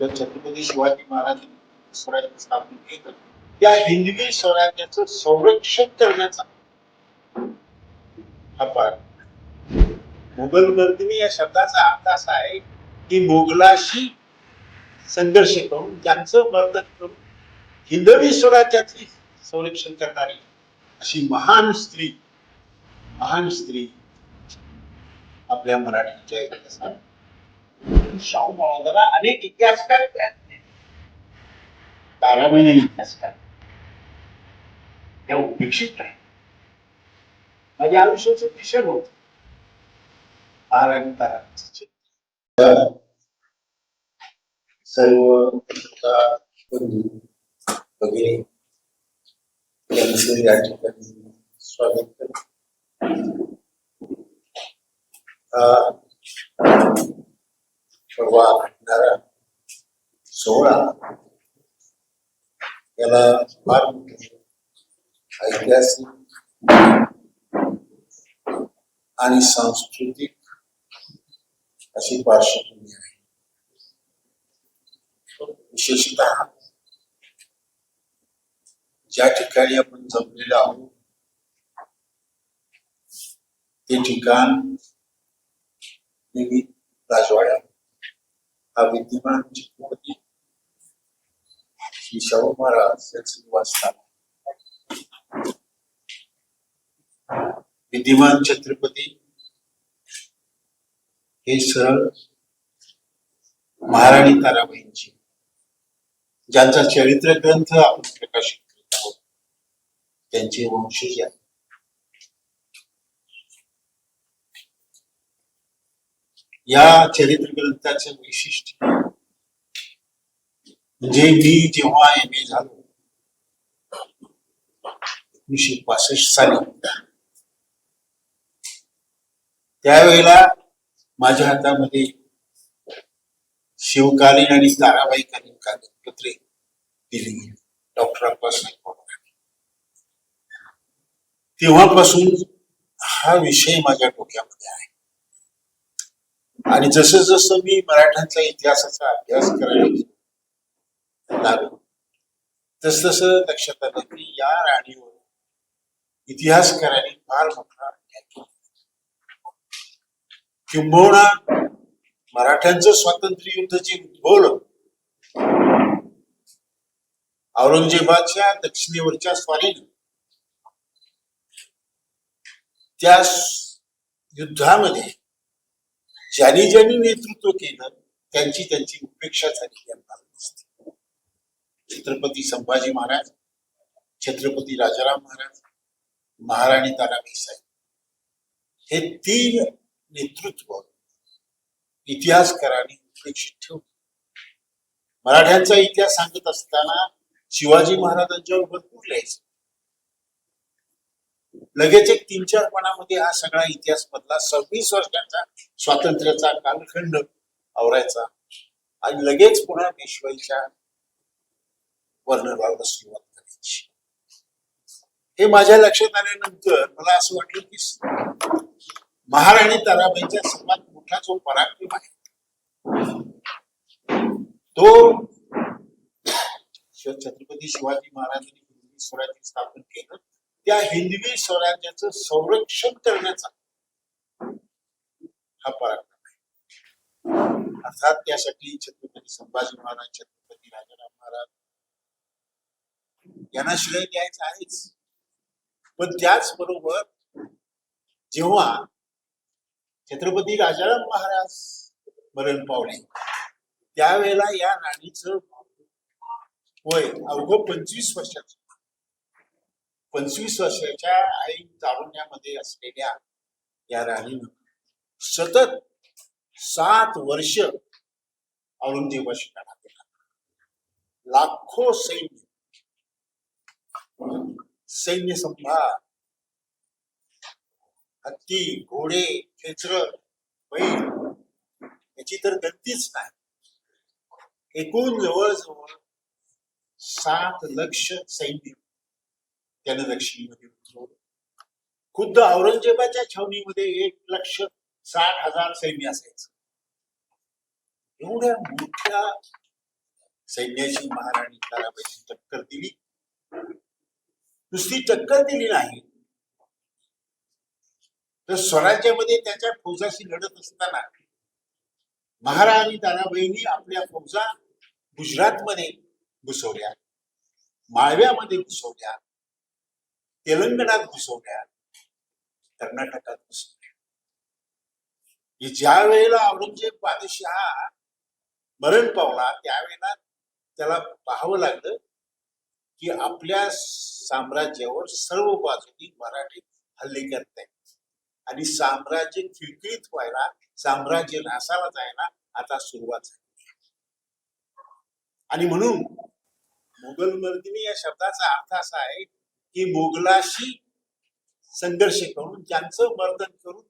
तर छत्रपती शिवाजी महाराजांनी स्वराज्य स्थापन केलं. त्या हिंदवी स्वराज्याचं संरक्षण करण्याचा हा पाठ. मुघल मर्दिनी या शब्दाचा अर्थ असा आहे की मोगलाशी संघर्ष करून त्यांचं मर्दन करून हिंदवी स्वराज्याचे संरक्षण करणारी अशी महान स्त्री महान स्त्री आपल्या मराठीच्या इतिहासात शाहू महाराजांना अनेक इतिहासकार ताराबाई इतिहासकार त्या उपेक्षित राहील माझ्या आयुष्याचं मिशन होत. सर्व वगैरे यांचं या ठिकाणी स्वागत करतो प्रवाह परवा घडणारा सोहळा. याला फार ऐतिहासिक आणि सांस्कृतिक अशी पार्श्वभूमी आहे. विशेषतः ज्या ठिकाणी आपण जमलेलो आहोत ते ठिकाण राजवाड्या हा विद्यमान छत्रपती श्री शाहू महाराज यांचं निवासस्थान विद्यमान छत्रपती हे सरळ महाराणी ताराबाईंची ज्यांचा चरित्र ग्रंथ आपण प्रकाशित करत आहोत त्यांचे वंशज आहे या चरित्र ग्रंथाचं वैशिष्ट्य. म्हणजे मी जेव्हा एम ए झालो एकोणीशे पासष्ट साली. त्यावेळेला माझ्या हातामध्ये शिवकालीन आणि ताराबाईकालीन कागदपत्रे दिली गेली. तेव्हापासून हा विषय माझ्या डोक्यामध्ये आहे. आणि जसं जसं मी मराठ्यांचा इतिहासाचा अभ्यास करायला लागलो तस लक्षात आलं की या राणीवर इतिहासकारांनी फार मोठा अन्याय केला. किंबहुना मराठ्यांचं स्वातंत्र्य युद्ध जे उद्भवलं औरंगजेबाच्या दक्षिणेवरच्या स्वारीनं त्या युद्धामध्ये ज्यांनी ज्यांनी नेतृत्व केलं त्यांची त्यांची उपेक्षा झाली दिसते. छत्रपती संभाजी महाराज छत्रपती राजाराम महाराज महाराणी ताराबाई साहेब. हे तीन नेतृत्व इतिहासकारांनी उपेक्षित ठेवलं. मराठ्यांचा इतिहास सांगत असताना शिवाजी महाराजांच्यावर भरपूर लिहायचं लगेच एक तीन चार पानामध्ये हा सगळा इतिहास मधला सव्वीस वर्षांचा स्वातंत्र्याचा कालखंड आवरायचा. आणि लगेच पुन्हा पेशवाईच्या वर्णनाला सुरुवात करायची. हे माझ्या लक्षात आल्यानंतर मला असं वाटलं की महाराणी ताराबाईचा सर्वात मोठा जो पराक्रम आहे तो छत्रपती शिवाजी महाराजांनी स्वराज्य स्थापन केलं. त्या हिंदवी स्वराज्याचं संरक्षण करण्याचा हा पराक्रम आहे. अर्थात त्यासाठी छत्रपती संभाजी महाराज छत्रपती राजाराम महाराज यांना श्रेय द्यायचं आहेच. पण त्याचबरोबर जेव्हा छत्रपती राजाराम महाराज मरण पावले त्यावेळेला या राणीचं वय अवघ पंचवीस वर्षाचं. पंचवीस वर्षाच्या आई तारुण्यामध्ये असलेल्या या राणीनं सतत सात वर्ष औरंगजेबाशी लढा केला. लाखो सैन्य सैन्य संभार हत्ती घोडे खेचर बैल याची तर गतीच नाही. एकूण जवळजवळ सात लक्ष सैन्य त्यानं दक्षिणेमध्ये उतरवलं. खुद्द औरंगजेबाच्या छावणीमध्ये एक लक्ष साठ हजार सैन्य असायचं. एवढ्या मोठ्या सैन्याची महाराणी ताराबाईची टक्कर दिली. नुसती टक्कर दिली नाही. तर स्वराज्यामध्ये त्याच्या फौजाशी लढत असताना महाराणी ताराबाईंनी आपल्या फौजा गुजरातमध्ये घुसवल्या माळव्यामध्ये घुसवल्या. तेलंगणात घुसवल्या. कर्नाटकात घुसवल्या. ज्या वेळेला औरंगजेब बादशहा मरण पावला त्यावेळेला त्याला पाहावं लागलं की आपल्या साम्राज्यावर सर्व बाजूनी मराठी हल्ले करत आहेत. आणि साम्राज्य खिळखिळीत व्हायला साम्राज्य नासाला जायला आता सुरुवात झाली. आणि म्हणून मुघल मर्दिनी या शब्दाचा अर्थ असा आहे की मोगलाशी संघर्ष करून त्यांचं मर्दन करून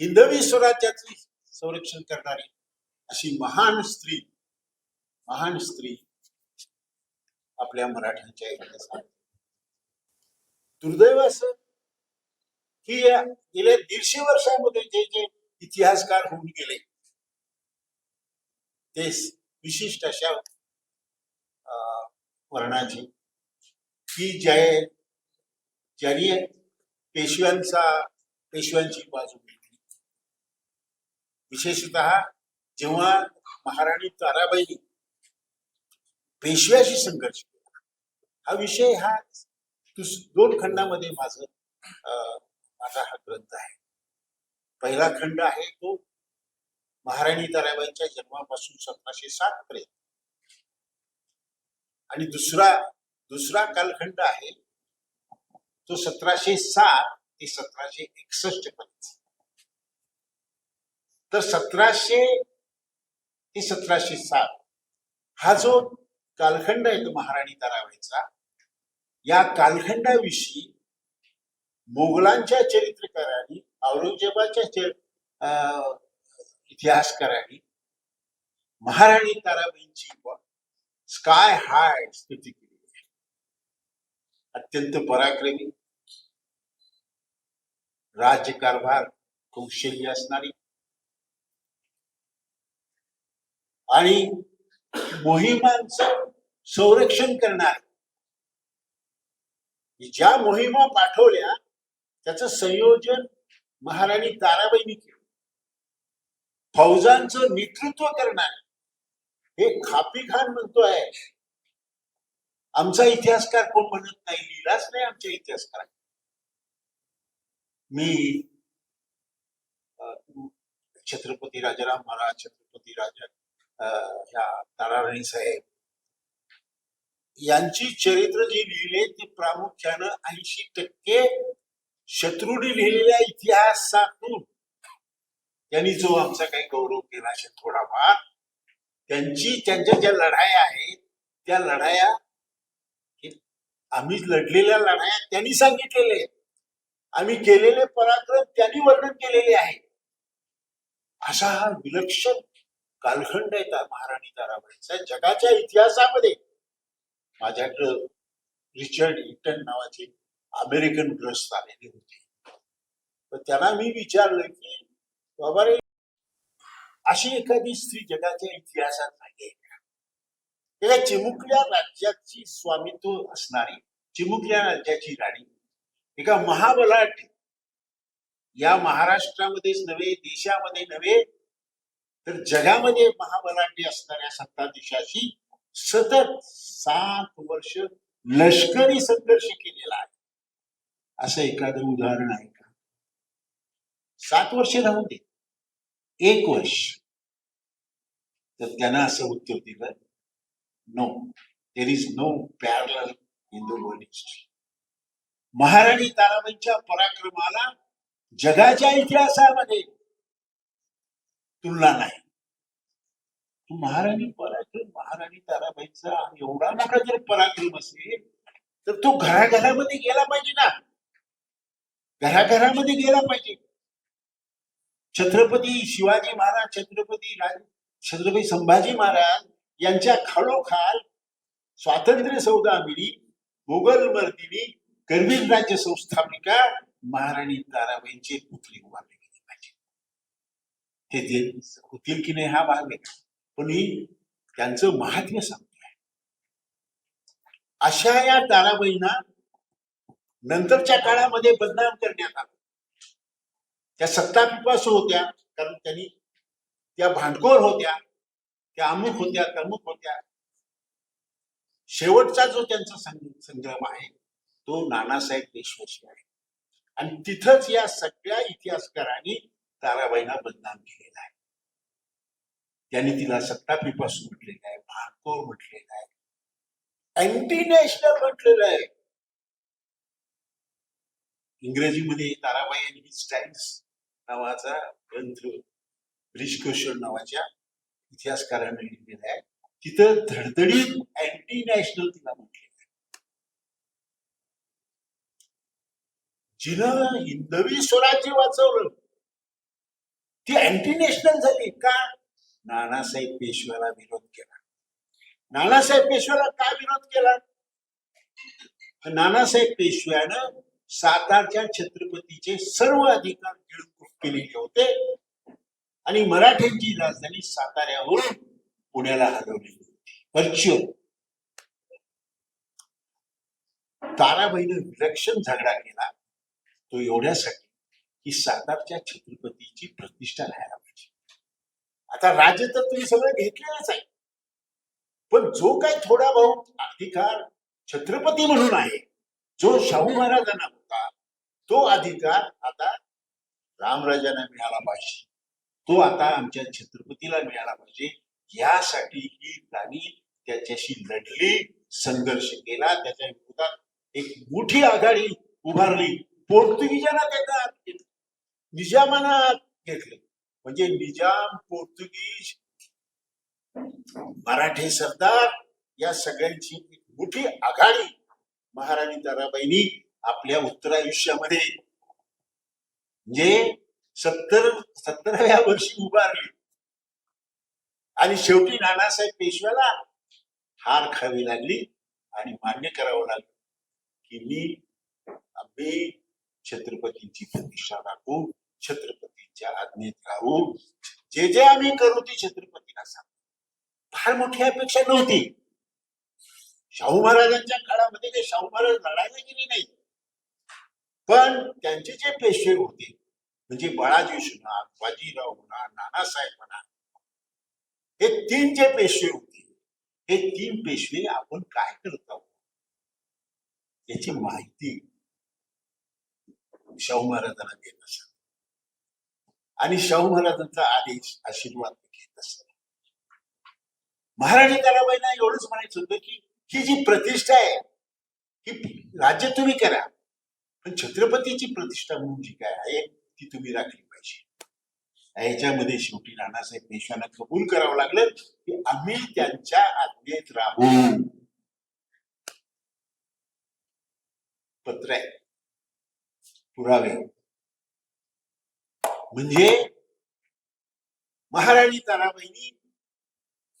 हिंदवी स्वराज्याचे संरक्षण करणारी अशी महान स्त्री महान स्त्री आपल्या मराठ्यांच्या इतिहासात. दुर्दैव असं की या गेल्या दीडशे वर्षामध्ये जे जे इतिहासकार होऊन गेले ते विशिष्ट अशा अं, वर्णाचे की ज्या ज्यांनी पेशव्यांचा पेशव्यांची बाजू घेतली. विशेषतः जेव्हा महाराणी ताराबाई पेशव्याशी संघर्ष केला हा विषय हा दोन खंडामध्ये माझ अं, माझा हा ग्रंथ आहे. पहिला खंड आहे तो महाराणी ताराबाईंच्या जन्मापासून सतराशे सात पर्यंत. आणि दुसरा दुसरा कालखंड आहे जो सतराशे सात ते सतराशे एकसष्ट पर्यंत. तर सतराशे ते सतराशे सात. हा जो कालखंड आहे तो महाराणी ताराबाईचा या कालखंडाविषयी मोगलांच्या चरित्रकारांनी औरंगजेबाच्या चर- अं, इतिहासकारांनी महाराणी ताराबाईंची स्काय हाय स्तुती केली. अत्यंत पराक्रमी. राज्यकारभार कौशल्य असणारी. आणि मोहिमांचं संरक्षण करणारी. ज्या मोहिमा पाठवल्या त्याचं संयोजन महाराणी ताराबाईंनी केलं. फौजांचं नेतृत्व करणार. हे खापी खान म्हणतोय. आमचा इतिहासकार कोण म्हणत नाही? लिहिलाच नाही आमच्या इतिहासकार मी छत्रपती राजाराम महाराज छत्रपती राजा ह्या ताराराणी साहेब यांची चरित्र जी लिहिले ते प्रामुख्यानं ऐंशी टक्के शत्रूने लिहिलेल्या इतिहासातून. त्यांनी जो आमचा काही गौरव केला असेल थोडाफार त्यांची त्यांच्या ज्या लढाया आहेत त्या लढाया आम्ही लढलेल्या लढाया त्यांनी सांगितलेले आम्ही केलेले पराक्रम त्यांनी वर्णन केलेले आहे. असा हा विलक्षण कालखंड आहे महाराणी ताराबाईचा. जगाच्या इतिहासामध्ये माझ्याकडं रिचर्ड इटन नावाचे अमेरिकन ग्रस्त आलेले होते. तर त्यांना मी विचारलं की बाबा रे अशी एखादी स्त्री जगाच्या इतिहासात नाही एका चिमुकल्या राज्याची स्वामित्व असणारी चिमुकल्या राज्याची राणी. एका महाबलाट या महाराष्ट्रामध्येच नव्हे देशामध्ये नव्हे तर जगामध्ये महाबलाढ्य असणाऱ्या सत्ताधीशाशी सतत सात वर्ष लष्करी संघर्ष केलेला आहे. असं एखादं उदाहरण आहे का? सात वर्ष राहू दे. एक वर्ष. तर त्यांना असं उत्तर दिलं no there is no parallel in the world history महाराणी ताराबाईंच्या पराक्रमाला जगाच्या इतिहासामध्ये तुलना नाही महाराणी पराक्रम महाराणी ताराबाईचा एवढा मोठा जर पराक्रम असेल तर तो घराघरामध्ये गेला पाहिजे ना. घराघरामध्ये गेला पाहिजे. छत्रपती शिवाजी महाराज छत्रपती राज छत्रपती संभाजी महाराज यांच्या खालोखाल स्वातंत्र्य सौदामिनी मुघल मर्दिनी करवीर राज्य संस्थापिका महाराणी ताराबाईंचे पुतळे उभारले गेले पाहिजे. ते होतील की नाही हा भाग आहे. पण ही त्यांचं महात्म्य सांगतोय अशा या ताराबाईंना नंतरच्या काळामध्ये बदनाम करण्यात आलं. त्या सत्ता पिपासू होत्या कारण त्यांनी त्या भांडखोर होत्या त्या अमुक होत्या तमुक होत्या. शेवटचा जो त्यांचा संग- संग्राम आहे तो नानासाहेब देशमुखशी आहे. आणि तिथंच या सगळ्या इतिहासकारांनी ताराबाईंना बदनाम केलेला आहे. त्यांनी तिला सत्तापीपासून म्हटलेलं आहे भांडखोर म्हटलेलं आहे अँटी नॅशनल म्हटलेलं आहे. इंग्रजीमध्ये ताराबाई आणि हिज टाइम्स नावाचा ग्रंथ ब्रिज नावाच्या इतिहासकाराने लिहिलेला आहे. तिथं धडधडीत अँटी नॅशनल तिला म्हटले जिनं हिंदवी स्वराज्य वाचवलं ती अँटी नॅशनल झाली का? नानासाहेब पेशव्याला विरोध केला. नानासाहेब पेशव्याला का विरोध केला? नानासाहेब पेशव्यानं सातारच्या छत्रपतीचे सर्व अधिकार गिळंकृत केलेले होते आणि मराठ्यांची राजधानी साताऱ्यावरून पुण्याला हलवली होती ताराबाईनं विलक्षण झगडा केला. तो एवढ्यासाठी की सातारच्या छत्रपतीची प्रतिष्ठा राहायला पाहिजे. आता राज्य तर तुम्ही सगळं घेतलेलंच आहे. पण जो काही थोडा बहुत अधिकार छत्रपती म्हणून आहे जो शाहू महाराजांना होता तो अधिकार आता रामराजांना मिळाला पाहिजे. तो आता आमच्या छत्रपतीला मिळाला पाहिजे. यासाठी ही राणी त्याच्याशी लढली संघर्ष केला त्याच्या विरोधात एक मोठी आघाडी उभारली. पोर्तुगीजांना त्याचा निजामाना घेतले. म्हणजे निजाम पोर्तुगीज मराठे सरदार या सगळ्यांची एक मोठी आघाडी महाराणी ताराबाईंनी आपल्या उत्तर आयुष्यामध्ये म्हणजे सत्तर सत्तराव्या वर्षी उभारली. आणि शेवटी नानासाहेब पेशव्याला हार खावी लागली आणि मान्य करावं लागलं की मी आम्ही छत्रपतींची प्रतिष्ठा राखू छत्रपतींच्या आज्ञेत राहू. जे जे आम्ही करू ते छत्रपतीला सांगू. फार मोठी अपेक्षा नव्हती. शाहू महाराजांच्या काळामध्ये ते शाहू महाराज लढायला गेले नाही पण त्यांचे जे पेशवे होते म्हणजे बाळाजी म्हणा बाजीराव म्हणा नानासाहेब म्हणा हे तीन जे पेशवे होते हे तीन पेशवे आपण काय करत आहोत? याची माहिती शाहू महाराजांना देत असत आणि शाहू महाराजांचा आदेश आशीर्वाद घेत असत महाराणी ताराबाईंना एवढंच म्हणायचं होतं की ही जी प्रतिष्ठा आहे ही राज्य तुम्ही करा पण छत्रपतीची प्रतिष्ठा म्हणून जी काय आहे ती तुम्ही राखली पाहिजे. याच्यामध्ये शेवटी नानासाहेब पेशव्यांना कबूल करावं लागलं की आम्ही त्यांच्या आज्ञेत राहू. पत्र आहे. पुरावे. म्हणजे महाराणी ताराबाईंनी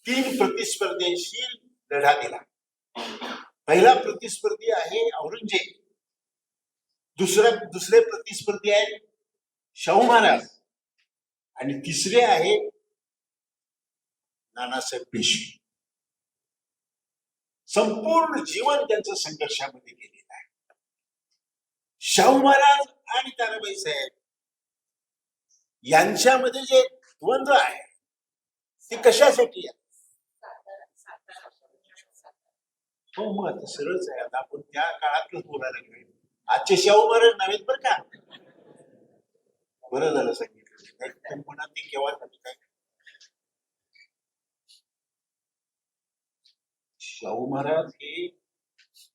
तीन प्रतिस्पर्ध्यांशी लढा दिला पहिला प्रतिस्पर्धी आहे औरंगजेब. दुसरा दुसरे प्रतिस्पर्धी आहेत शाहू महाराज. आणि तिसरे आहे नानासाहेब पेशवे. संपूर्ण जीवन त्यांचं संघर्षामध्ये गेलेलं आहे. शाहू महाराज आणि ताराबाई साहेब यांच्यामध्ये जे द्वंद्व आहे ते कशासाठी आहे? हो मग आता सरळच आहे. आता आपण त्या काळातच बोलायला लागलोय. आजचे शाहू महाराज नव्हेत बरं का? बरं झालं सगळं. मनात ते केव्हा झालं काय शाहू महाराज हे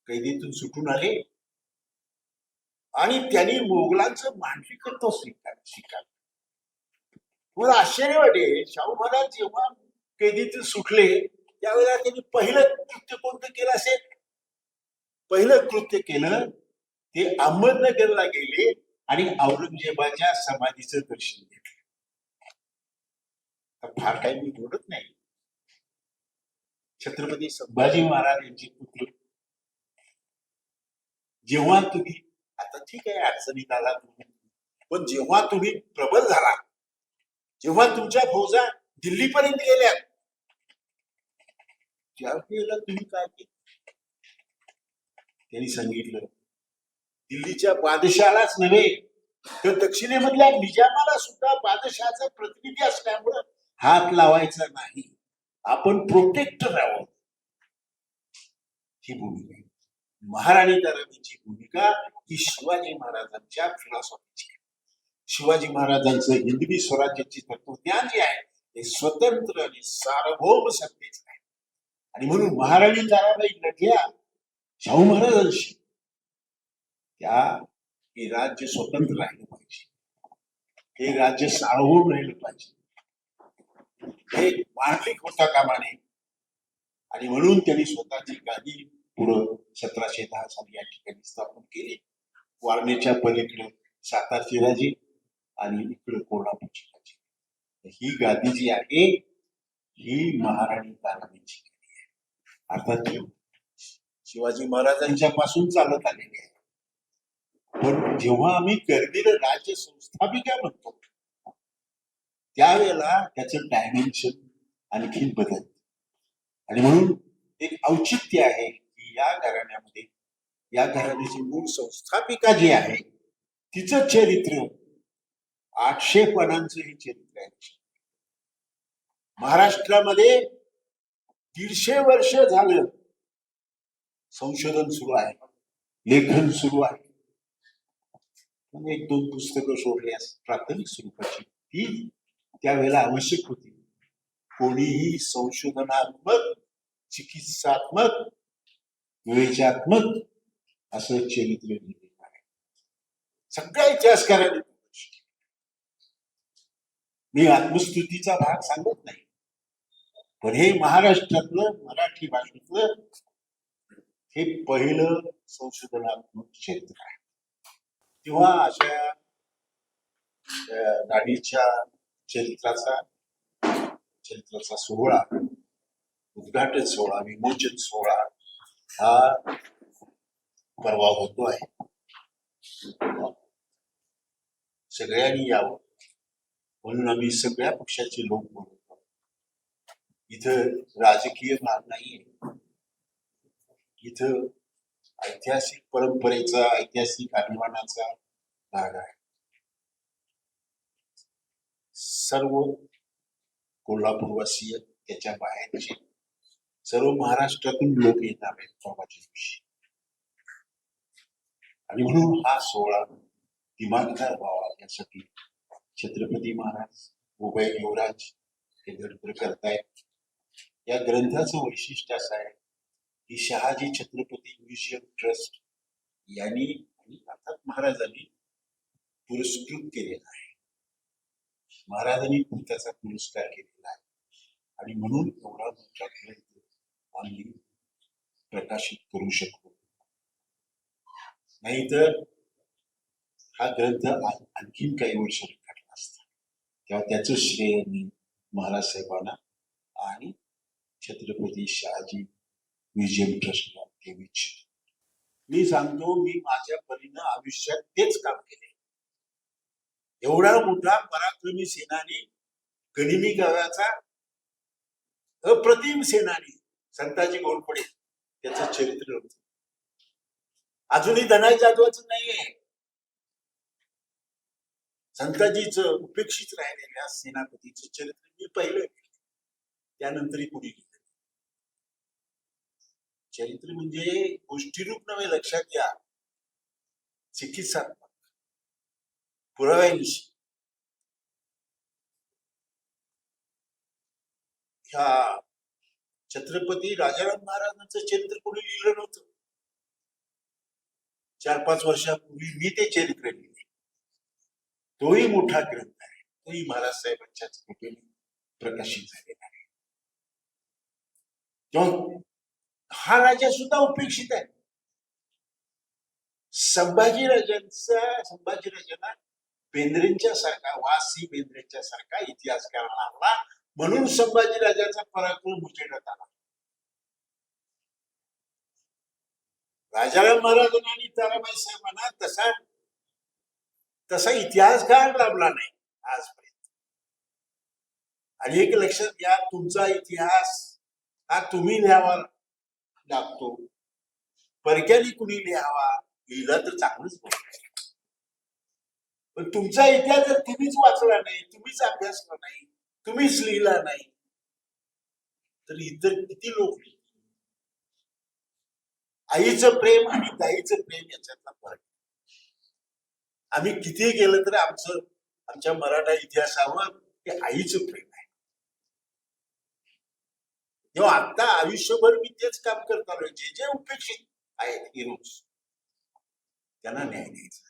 कैदीतून सुटून आले. आणि त्यांनी मोगलांचं मांडलिकत्व स्वीकार स्वीकार. मला आश्चर्य वाटे शाहू महाराज जेव्हा कैदीतून सुटले त्यावेळेला त्यांनी पहिलं कृत्य कोणतं केलं असेल? पहिलं कृत्य केलं ते अहमदनगरला गेले आणि औरंगजेबाच्या समाधीचं दर्शन घेतलं. फार काही मी बोलत नाही. छत्रपती संभाजी महाराज यांचे पुत्र. जेव्हा तुम्ही आता ठीक आहे अडचणीत आला तुम्ही. पण जेव्हा तुम्ही प्रबल झाला जेव्हा तुमच्या फौजा दिल्लीपर्यंत गेल्या त्यावेळेला तुम्ही काय केलं? त्यांनी सांगितलं दिल्लीच्या बादशालाच नव्हे तर दक्षिणेमधल्या निजामाला सुद्धा बादशहाचा प्रतिनिधी असल्यामुळं हात लावायचा नाही. आपण प्रोटेक्टर आहोत. ही भूमिका. महाराणी ताराणीची भूमिका ही शिवाजी महाराजांच्या फिलॉसॉफीची शिवाजी महाराजांचं हिंदवी स्वराज्याची तत्वज्ञान जे आहे ते स्वतंत्र आणि सार्वभौम सत्तेचं आहे. आणि म्हणून महाराणी ताराबाई लढल्या शाहू महाराजांशी. त्या हे राज्य स्वतंत्र राहिलं पाहिजे. हे राज्य सार्वभौम राहिलं पाहिजे. हे मांडलिक होता कामाने. आणि म्हणून त्यांनी स्वतःची गादी पुढं सतराशे दहा साली या ठिकाणी स्थापन केली. वारणेच्या पलीकडे सातारची राजी आणि इकडे कोल्हापूरची राजी ही गादी जी आहे ही महाराणी ताराणीची गादी आहे. अर्थात शिवाजी महाराजांच्या पासून चालत आलेली आहे. पण जेव्हा आम्ही गर्दीला राज्य संस्थापिका म्हणतो त्यावेळेला त्याचं डायमेन्शन आणखीन बदलत. आणि म्हणून एक औचित्य आहे की या घराण्यामध्ये या घराण्याची मूळ संस्थापिका जी आहे तिचं चरित्र आठशे पानांचं हे चरित्र आहे. महाराष्ट्रामध्ये दीडशे वर्ष झालं संशोधन सुरू आहे लेखन सुरू आहे. पण एक दोन पुस्तकं सोडल्यास प्राथमिक स्वरूपाची ती त्यावेळेला आवश्यक होती. कोणीही संशोधनात्मक चिकित्सात्मक विवेचात्मक असं चरित्र लिहिलेलं आहे सगळ्या इतिहासकारांनी मी आत्मस्तुतीचा भाग सांगत नाही. पण हे महाराष्ट्रातलं मराठी भाषेतलं हे पहिलं संशोधनात्मक क्षेत्र आहे. तेव्हा अशा अं, चरित्राचा चरित्राचा सोहळा उद्घाटन सोहळा विमोचन सोहळा हा परवा होतो आहे सगळ्यांनी यावं म्हणून आम्ही सगळ्या पक्षाचे लोक बोलतो इथं राजकीय भाग नाहीये इथं ऐतिहासिक परंपरेचा ऐतिहासिक अभिमानाचा भाग आहे सर्व कोल्हापूरवासीय त्याच्या बाहेरचे सर्व महाराष्ट्रातून लोक येणार आहेत परवाच्या दिवशी. आणि म्हणून हा सोहळा दिमागदार व्हावा यासाठी छत्रपती महाराज उभय युवराज हे ग्रंथ करतायत. या ग्रंथाचं वैशिष्ट्य असं आहे की शहाजी छत्रपती म्युझियम ट्रस्ट यांनी आणि अर्थात महाराजांनी पुरस्कृत केलेला आहे. महाराजांनी पण त्याचा पुरस्कार केलेला आहे. आणि म्हणून एवढा मोठा आम्ही प्रकाशित करू शकतो. नाहीतर हा ग्रंथ आणखीन काही वर्ष रेखाटला असता. तेव्हा त्याचं श्रेय मी महाराज साहेबांना आणि छत्रपती शहाजी म्युझियम ट्रस्टला देऊ इच्छितो. मी सांगतो मी माझ्या परीनं आयुष्यात तेच काम केले एवढा मोठा पराक्रमी सेनानी गनिमी गावाचा अप्रतिम सेनानी संताजी गोडपडे त्याच चरित्र होत. अजूनही धनाई जाधवाच नाहीये. संताजीच उपेक्षित राहिलेल्या सेनापतीचं चरित्र मी पहिलं त्यानंतरही कुणी लिहिलं चरित्र म्हणजे गोष्टीरूप नव्हे लक्षात घ्या. चिकित्सात्मक पुराव्यानिशी ह्या छत्रपती राजाराम महाराजांचं चरित्र कोणी लिहिलं नव्हतं चार पाच वर्षापूर्वी मी ते चरित्र लिहिले तोही मोठा ग्रंथ आहे तोही महाराज साहेबांच्याच कृपेने प्रकाशित झालेला आहे तेव्हा हा राजा सुद्धा उपेक्षित आहे संभाजी राजांचा संभाजी राजांना बेंद्रेंच्या सारखा वासी बेंद्रेंच्या सारखा इतिहासकार लागला म्हणून संभाजी राजाचा पराक्रम उजेडत आला. राजाराम महाराजांना आणि ताराबाई साहेबांना तसा तसा इतिहासकार लाभला नाही आजपर्यंत. आणि एक लक्षात घ्या तुमचा इतिहास हा तुम्ही लिहावा लागतो. परक्याने कुणी लिहावा लिहिला तर चांगलंच बोलतंय पण तुमचा इतिहास जर तुम्हीच वाचला नाही तुम्हीच अभ्यासला नाही तुम्हीच लिहिला नाही तर इतर किती लोक आईचं प्रेम आणि दाईचं प्रेम याच्यातला फरक. आम्ही किती गेलं तर आमचं आमच्या मराठा इतिहासावर ते आईचं प्रेम आहे. तेव्हा आता आयुष्यभर मी तेच काम करत आलोय जे जे उपेक्षित आहेत हिरोज त्यांना न्याय द्यायचा.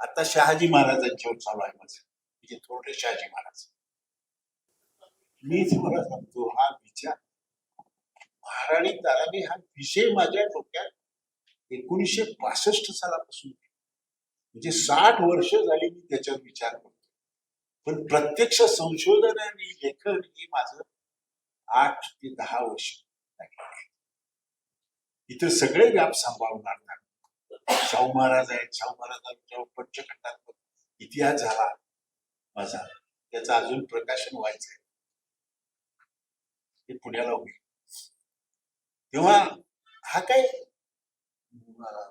आता शहाजी महाराजांच्यावर चालू आहे माझं. म्हणजे थोडे शहाजी महाराज. मीच मला सांगतो हा विचार महाराणी ताराबाई हा विषय माझ्या डोक्यात एकोणीसशे पासष्ट सालापासून म्हणजे साठ वर्ष झाली मी त्याच्यावर विचार करतो पण प्रत्यक्ष संशोधन आणि लेखन हे माझं आठ ते दहा वर्ष इथं सगळे व्याप सांभाळून नाही शाहू महाराज आहेत. शाहू महाराजांच्या पंचखंडात्मक इतिहास झाला. माझा. त्याचं अजून प्रकाशन व्हायचंय. ते पुण्याला होईल. तेव्हा हा काय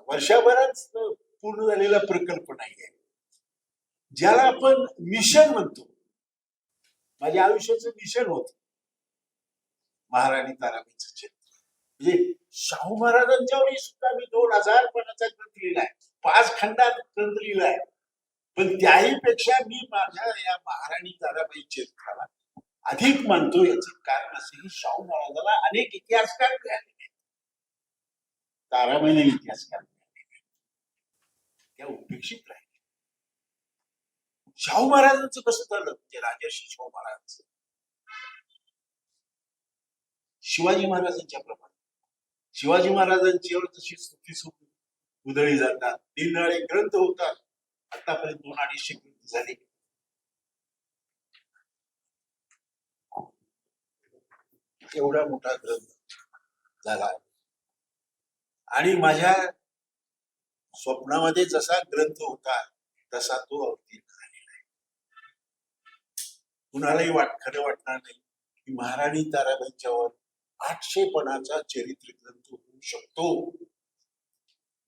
वर्षभरात पूर्ण झालेला प्रकल्प नाही आहे ज्याला आपण मिशन म्हणतो. माझ्या आयुष्याचं मिशन होत. महाराणी ताराबाईचं क्षेत्र. म्हणजे शाहू महाराजांच्यावरही सुद्धा मी दोन हजार पणाचा ग्रंथ लिहिलाय पाच खंडात ग्रंथ लिहिलाय पण त्याही पेक्षा मी माझ्या या महाराणी ताराबाई चरित्राला अधिक मानतो याचं कारण असे की शाहू महाराजाला अनेक इतिहासकार मिळाले ताराबाईने इतिहासकार मिळाले त्या उपेक्षित राहिले. शाहू महाराजांचं कसं झालं? म्हणजे राजर्षी शाहू महाराजांचं. शिवाजी महाराजांच्या प्रमाणे शिवाजी महाराजांची तशी सुखी सुख उधळी जातात. दिननाळे ग्रंथ होतात. आतापर्यंत दोन अडीचशे ग्रंथ झाले. एवढा मोठा ग्रंथ झाला. आणि माझ्या स्वप्नामध्ये जसा ग्रंथ होता तसा तो अवतीर्ण झालेला आहे. कुणालाही वाट खरं वाटणार नाही की महाराणी ताराबाईंच्यावर आक्षेपणाचा चरित्र ग्रंथ होऊ शकतो.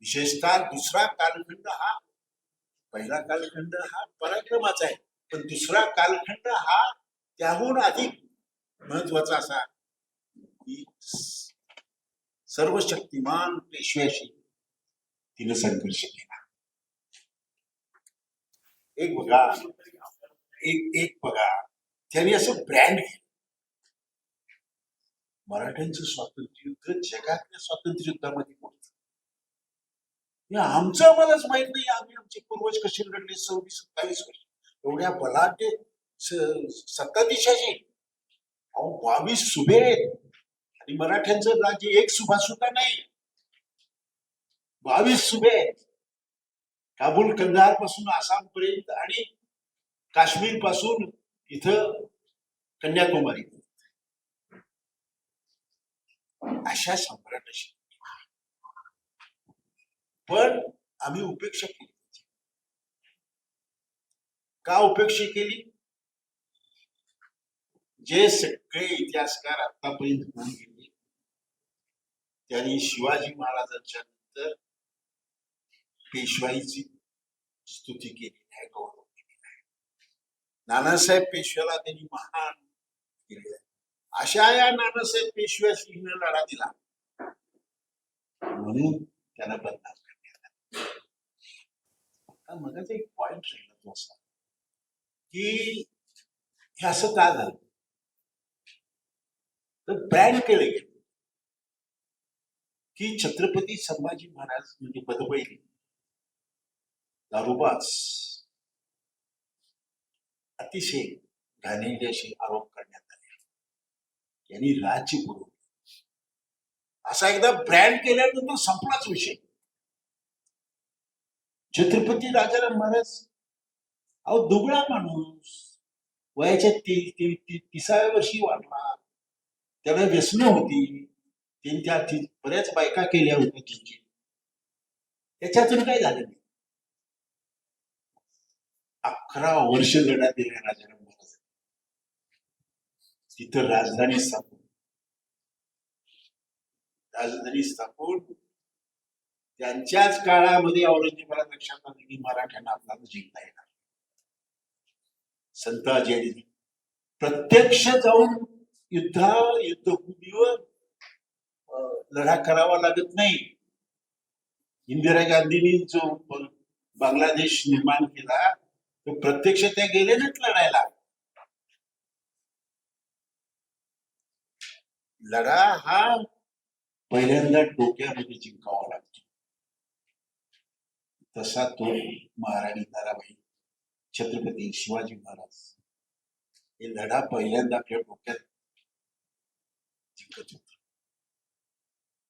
विशेषतः दुसरा कालखंड हा पहिला कालखंड हा पराक्रमाचा आहे. पण दुसरा कालखंड हा त्याहून अधिक महत्त्वाचा असा की स- सर्वशक्तिमान पेशव्याशी तिनं संघर्ष केला. एक बघा एक एक बघा त्यांनी असं ब्रँड केलं. मराठ्यांचं स्वातंत्र्य युद्ध जगातल्या स्वातंत्र्य युद्धामध्ये मोठं हे आमचं आम्हालाच माहीत नाही आम्ही आमचे पूर्वज कसे लढले सव्वीस सत्तावीस वर्ष. एवढ्या बलाढ्य सत्ताधीशाची अहो बावीस सुभे आहेत. आणि मराठ्यांचं राज्य एक सुभा सुद्धा नाही. बावीस सुभे आहेत. काबूल कंदारपासून आसाम पर्यंत आणि काश्मीरपासून इथं कन्याकुमारी अशा सम्राट पण आम्ही उपेक्षा केली. का उपेक्षा केली? जे सगळे इतिहासकार आतापर्यंत होऊन गेले त्यांनी शिवाजी महाराजांच्या नंतर पेशवाईची स्तुती केली आहे गौरव केलेला आहे नानासाहेब पेशव्याला त्यांनी महान केले. आहे अशा या नानासाहेब पेशव्या सिंहने लढा दिला. म्हणून त्यांना बदनाम करण्यात आता मगाचा एक पॉइंट राहिला तो असा की हे असं का झालं? तर ब्रँड केले गेलं. की छत्रपती संभाजी महाराज म्हणजे बदबैली दारुबाज अतिशय घाणेरडे असे आरोप करण्यात यांनी राज्य पुरवलं असा एकदा ब्रँड केल्यानंतर संपलाच विषय. छत्रपती राजाराम महाराज अहो दुबळा माणूस. वयाच्या ती ती- ती- तिसाव्या वर्षी वाढला त्याला व्यसन होती. त्यांनी त्या बऱ्याच बायका केल्या होत्या त्यांची. त्याच्यातून काय झालं नाही. अकरा वर्ष लढा दिल्या राजाराम तिथं राजधानी स्थापन. राजधानी स्थापून. त्यांच्याच काळामध्ये औरंगजेबाला लक्षात आलं की मराठ्यांना आपल्याला जिंकता येणार. संत अजय प्रत्यक्ष जाऊन युद्धा युद्धभूमीवर अं, लढा करावा लागत नाही. इंदिरा गांधींनी जो बांगलादेश निर्माण केला तो प्रत्यक्ष त्या गेले नाहीत लढायला. लढा हा पहिल्यांदा डोक्यामध्ये जिंकावा लागतो. तसा तो महाराणी ताराबाई छत्रपती शिवाजी महाराज हे लढा पहिल्यांदा आपल्या डोक्यात जिंकत होत.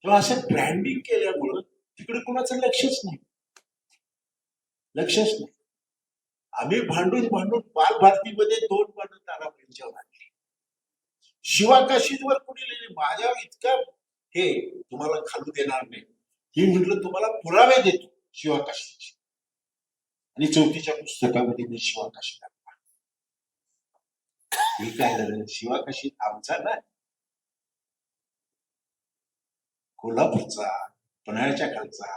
तेव्हा असं ब्रँडिंग केल्यामुळं तिकडे कोणाचं लक्षच नाही. लक्षच नाही. आम्ही भांडून भांडून बाल भारतीमध्ये दोन भांडून ताराबाईंच्या शिवाकाशीवर कुणी लिहिले? माझ्या इतक्या हे तुम्हाला खालू देणार नाही. हे म्हटलं तुम्हाला पुरावे देतो शिवाकाशीचे आणि चौथीच्या पुस्तकामध्ये मी शिवाकाशी टाकला हे काय झालं? शिवाकाशी आमचा ना कोल्हापूरचा पन्हाळ्याच्या खालचा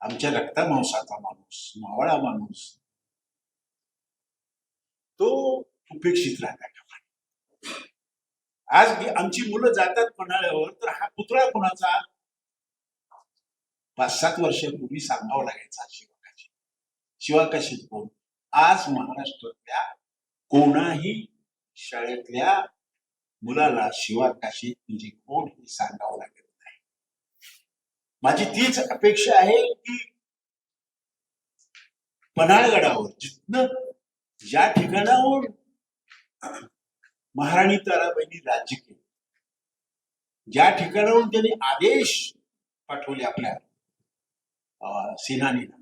आमच्या रक्ता मांसाचा माणूस मावळा माणूस तो उपेक्षित राहता आज आमची मुलं जातात पन्हाळ्यावर तर हा पुतळा कोणाचा? पाच सात वर्षापूर्वी सांगावं लागायचा शिवाकाशी. शिवाकाशीत कोण? आज महाराष्ट्रातल्या कोणाही शाळेतल्या मुलाला शिवाकाशीत म्हणजे कोण हे सांगावं लागत नाही. माझी तीच अपेक्षा आहे की पन्हाळगडावर जिथनं ज्या ठिकाणाहून महाराणी ताराबाईंनी राज्य केलं. ज्या ठिकाणाहून त्यांनी आदेश पाठवले आपल्या सेनानीला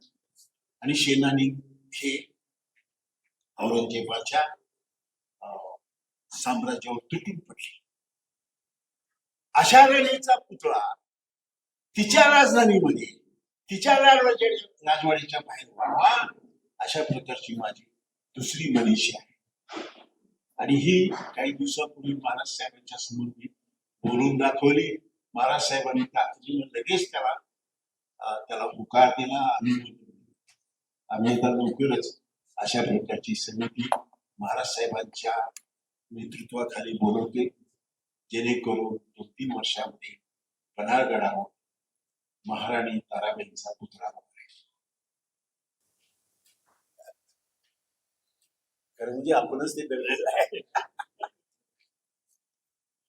आणि सेनानी हे औरंगजेबाच्या अं, साम्राज्यावर तुटून पडले. अशा वेळेचा पुतळा तिच्या राजधानीमध्ये तिच्या राजवाड्या राजवाड्याच्या बाहेर व्हावा अशा प्रकारची माझी दुसरी मनीषी आहे. आणि ही काही दिवसापूर्वी महाराज साहेबांच्या समोर मी बोलून दाखवली. महाराज साहेबांनी तातडीनं लगेच त्याला त्याला हुकार दिला आम्ही आम्ही आता लवकरच अशा प्रकारची समिती महाराज साहेबांच्या नेतृत्वाखाली बोलवते. जेणेकरून दोन तीन वर्षामध्ये पन्हाळगडावर महाराणी ताराबाईंचा पुतळा कारण म्हणजे आपणच ते दरवेळेला आहे.